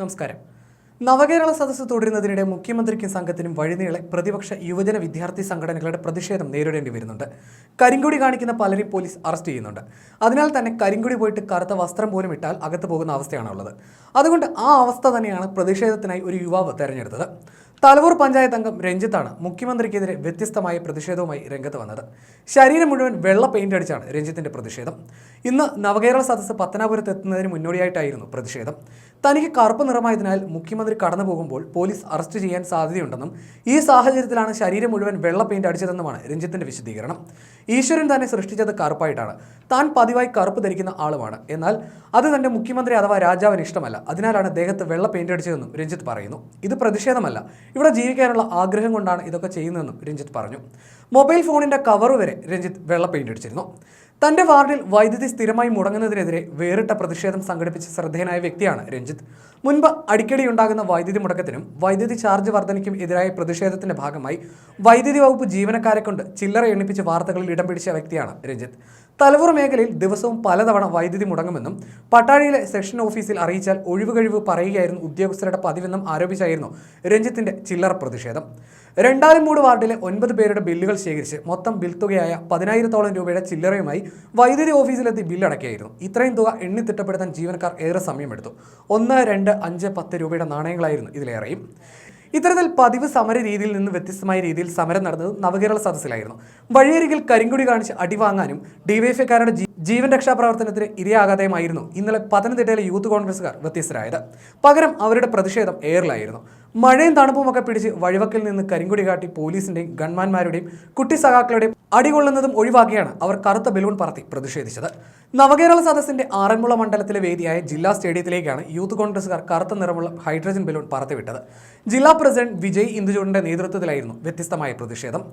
നമസ്കാരം. നവകേരള സദസ്സ് തുടരുന്നതിനിടെ മുഖ്യമന്ത്രിക്കും സംഘത്തിനും വഴിനീളെ പ്രതിപക്ഷ യുവജന വിദ്യാർത്ഥി സംഘടനകളുടെ പ്രതിഷേധം നേരിടേണ്ടി വരുന്നുണ്ട്. കരിങ്കുടി കാണിക്കുന്ന പലരെയും പോലീസ് അറസ്റ്റ് ചെയ്യുന്നുണ്ട്. അതിനാൽ തന്നെ കരിങ്കുടി പോയിട്ട് കറുത്ത വസ്ത്രം പോലും ഇട്ടാൽ അകത്ത് പോകുന്ന അവസ്ഥയാണുള്ളത്. അതുകൊണ്ട് ആ അവസ്ഥ തന്നെയാണ് പ്രതിഷേധത്തിനായി ഒരു യുവാവ് തെരഞ്ഞെടുത്തത്. തലവൂർ പഞ്ചായത്ത് അംഗം രഞ്ജിത്താണ് മുഖ്യമന്ത്രിക്കെതിരെ വ്യത്യസ്തമായ പ്രതിഷേധവുമായി രംഗത്ത് വന്നത്. ശരീരം മുഴുവൻ വെള്ള പെയിന്റ് അടിച്ചാണ് രഞ്ജിത്തിന്റെ പ്രതിഷേധം. ഇന്ന് നവകേരള സദസ്സ് പത്തനാപുരത്ത് എത്തുന്നതിന് മുന്നോടിയായിട്ടായിരുന്നു പ്രതിഷേധം. തനിക്ക് കറുപ്പ് നിറമായതിനാൽ മുഖ്യമന്ത്രി കടന്നു പോകുമ്പോൾ പോലീസ് അറസ്റ്റ് ചെയ്യാൻ സാധ്യതയുണ്ടെന്നും ഈ സാഹചര്യത്തിലാണ് ശരീരം മുഴുവൻ വെള്ള പെയിന്റ് അടിച്ചതെന്നുമാണ് രഞ്ജിത്തിന്റെ വിശദീകരണം. ഈശ്വരൻ തന്നെ സൃഷ്ടിച്ചത് കറുപ്പായിട്ടാണ്. താൻ പതിവായി കറുപ്പ് ധരിക്കുന്ന ആളുമാണ്. എന്നാൽ അത് തന്റെ മുഖ്യമന്ത്രി അഥവാ രാജാവിന് ഇഷ്ടമല്ല. അതിനാലാണ് അദ്ദേഹത്ത് വെള്ള പെയിന്റ് അടിച്ചതെന്നും രഞ്ജിത്ത് പറയുന്നു. ഇത് പ്രതിഷേധമല്ല ഇവിടെ ജീവിക്കാനുള്ള ആഗ്രഹം കൊണ്ടാണ് ഇതൊക്കെ ചെയ്യുന്നതെന്നും രഞ്ജിത്ത് പറഞ്ഞു. മൊബൈൽ ഫോണിന്റെ കവർ വരെ രഞ്ജിത്ത് വെള്ള പെയിന്റ് അടിച്ചിരുന്നു. തന്റെ വാർഡിൽ വൈദ്യുതി സ്ഥിരമായി മുടങ്ങുന്നതിനെതിരെ വേറിട്ട പ്രതിഷേധം സംഘടിപ്പിച്ച ശ്രദ്ധേയനായ വ്യക്തിയാണ് രഞ്ജിത്ത്. മുൻപ് അടിക്കടി ഉണ്ടാകുന്ന വൈദ്യുതി മുടക്കത്തിനും വൈദ്യുതി ചാർജ് വർധനയ്ക്കും എതിരായ പ്രതിഷേധത്തിന്റെ ഭാഗമായി വൈദ്യുതി വകുപ്പ് ജീവനക്കാരെ കൊണ്ട് ചില്ലറ എണ്ണിപ്പിച്ച് വാർത്തകളിൽ ഇടം പിടിച്ച വ്യക്തിയാണ് രഞ്ജിത്ത്. തലവൂർ മേഖലയിൽ ദിവസവും പലതവണ വൈദ്യുതി മുടങ്ങുമെന്നും പട്ടാഴിയിലെ സെഷൻ ഓഫീസിൽ അറിയിച്ചാൽ ഒഴിവുകഴിവ് പറയുകയായിരുന്നു ഉദ്യോഗസ്ഥരുടെ പതിവെന്നും ആരോപിച്ചായിരുന്നു രഞ്ജിത്തിന്റെ ചില്ലറ പ്രതിഷേധം. രണ്ടായിരം മൂട് വാർഡിലെ ഒൻപത് പേരുടെ ബില്ലുകൾ ശേഖരിച്ച് മൊത്തം ബിൽ തുകയായ പതിനായിരത്തോളം രൂപയുടെ ചില്ലറയുമായി വൈദ്യുതി ഓഫീസിലെത്തി ബില്ലടക്കിയായിരുന്നു. ഇത്രയും തുക എണ്ണിത്തിട്ടപ്പെടുത്താൻ ജീവനക്കാർ ഏറെ സമയമെടുത്തു. ഒന്ന് രണ്ട് അഞ്ച് പത്ത് രൂപയുടെ നാണയങ്ങളായിരുന്നു ഇതിലേറെയും. ഇത്തരത്തിൽ പതിവ് സമര രീതിയിൽ നിന്ന് വ്യത്യസ്തമായ രീതിയിൽ സമരം നടന്നത് നവകേരള സദസ്സിലായിരുന്നു. വഴിയരികിൽ കരിങ്കുടി കാണിച്ച് അടിവാങ്ങാനും ഡിവൈഎഫ്ഐക്കാരുടെ ജീവൻ രക്ഷാ പ്രവർത്തനത്തിന് ഇരയാകാതെയുമായിരുന്നു ഇന്നലെ പത്തനംതിട്ടയിലെ യൂത്ത് കോൺഗ്രസുകാർ വ്യത്യസ്തരായത്. പകരം അവരുടെ പ്രതിഷേധം എയറിലായിരുന്നു. മഴയും തണുപ്പുമൊക്കെ പിടിച്ച് വഴിവക്കിൽ നിന്ന് കരിങ്കുടി കാട്ടി പോലീസിന്റെയും ഗൺമാന്മാരുടെയും കുട്ടി സഖാക്കളുടെയും അടികൊള്ളുന്നതും ഒഴിവാക്കിയാണ് അവർ കറുത്ത ബലൂൺ പറത്തി പ്രതിഷേധിച്ചത്. നവകേരള സദസ്സിന്റെ ആറന്മുള മണ്ഡലത്തിലെ വേദിയായ ജില്ലാ സ്റ്റേഡിയത്തിലേക്കാണ് യൂത്ത് കോൺഗ്രസുകാർ കറുത്ത നിറമുള്ള ഹൈഡ്രജൻ ബലൂൺ പറത്തിവിട്ടത്. ജില്ലാ പ്രസിഡന്റ് വിജയ് ഇന്ദുജോണിന്റെ നേതൃത്വത്തിലായിരുന്നു വ്യത്യസ്തമായ പ്രതിഷേധം.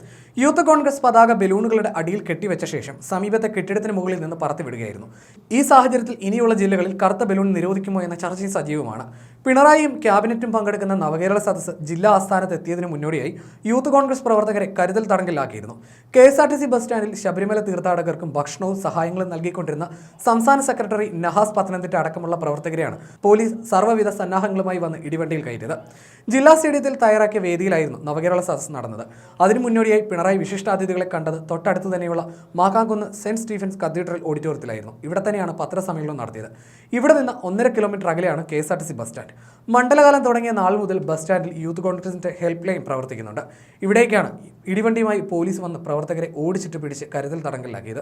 യൂത്ത് കോൺഗ്രസ് പതാക ബലൂണുകളുടെ അടിയിൽ കെട്ടിവെച്ച ശേഷം സമീപത്തെ കെട്ടിടത്തിന് മുകളിൽ നിന്ന് പറത്തിവിടുകയായിരുന്നു. ഈ സാഹചര്യത്തിൽ ഇനിയുള്ള ജില്ലകളിൽ കറുത്ത ബലൂൺ നിരോധിക്കുമോ എന്ന ചർച്ചയും സജീവമാണ്. പിണറായിയും ക്യാബിനറ്റും പങ്കെടുക്കുന്ന നവകേരള സദസ് ജില്ലാ ആസ്ഥാനത്ത് എത്തിയതിനു മുന്നോടിയായി യൂത്ത് കോൺഗ്രസ് പ്രവർത്തകരെ കരുതൽ തടങ്കലിലാക്കിയിരുന്നു. K S R T C bus സ്റ്റാൻഡിൽ ശബരിമല തീർത്ഥാടകർക്കും ഭക്ഷണവും സഹായങ്ങളും നൽകിക്കൊണ്ടിരുന്ന സംസ്ഥാന സെക്രട്ടറി നഹാസ് പത്തനംതിട്ട അടക്കമുള്ള പ്രവർത്തകരെയാണ് പോലീസ് സർവവിധ സന്നാഹങ്ങളുമായി വന്ന് ഇടിവണ്ടിയിൽ കയറ്റിയത്. ജില്ലാ സ്റ്റേഡിയത്തിൽ തയ്യാറാക്കിയ വേദിയിലായിരുന്നു നവകേരള സദസ് നടന്നത്. അതിനു മുന്നോടിയായി പിണറായി വിശിഷ്ടാതിഥികളെ കണ്ടത് തൊട്ടടുത്ത് തന്നെയുള്ള മാക്കാങ്കുന്ന് സെന്റ് സ്റ്റീഫൻസ് കത്തീഡ്രൽ ഓഡിറ്റോറിയത്തിലായിരുന്നു. ഇവിടെ തന്നെയാണ് പത്രസമ്മേളനം നടത്തിയത്. ഇവിടെ നിന്ന് ഒന്നര കിലോമീറ്റർ അകലെയാണ് K S R T C bus stand. മണ്ഡലകാലം തുടങ്ങിയ നാൾ മുതൽ ബസ് സ്റ്റാൻഡിൽ യൂത്ത് കോൺഗ്രസിന്റെ ഹെൽപ്പ് ലൈൻ പ്രവർത്തിക്കുന്നുണ്ട്. ഇവിടേക്കാണ് ഇടിവണ്ടിയുമായി പോലീസ് വന്ന് പ്രവർത്തകരെ ഓടിച്ചിട്ട് പിടിച്ച് കരുതൽ തടങ്കലിലാക്കിയത്.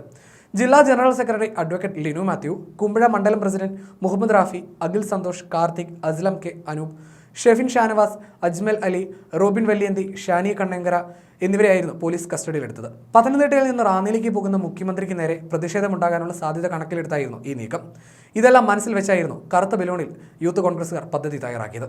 ജില്ലാ general secretary advocate Linu Mathew Kumbazha മണ്ഡലം പ്രസിഡന്റ് മുഹമ്മദ് റാഫി അഖിൽ സന്തോഷ് കാർത്തിക് അസ്ലം കെ അനൂപ് ഷെഫിൻ ഷാനവാസ് അജ്മൽ അലി റോബിൻ വല്യന്തി ഷാനി കണ്ണങ്കര എന്നിവരെയായിരുന്നു പോലീസ് കസ്റ്റഡിയിലെടുത്തത്. പത്തനംതിട്ടയിൽ നിന്ന് റാന്നിലേക്ക് പോകുന്ന മുഖ്യമന്ത്രിക്ക് നേരെ പ്രതിഷേധമുണ്ടാകാനുള്ള സാധ്യത കണക്കിലെടുത്തായിരുന്നു ഈ നീക്കം. ഇതെല്ലാം മനസ്സിൽ വെച്ചായിരുന്നു കറുത്ത ബലൂണിൽ യൂത്ത് കോൺഗ്രസുകാർ പദ്ധതി തയ്യാറാക്കിയത്.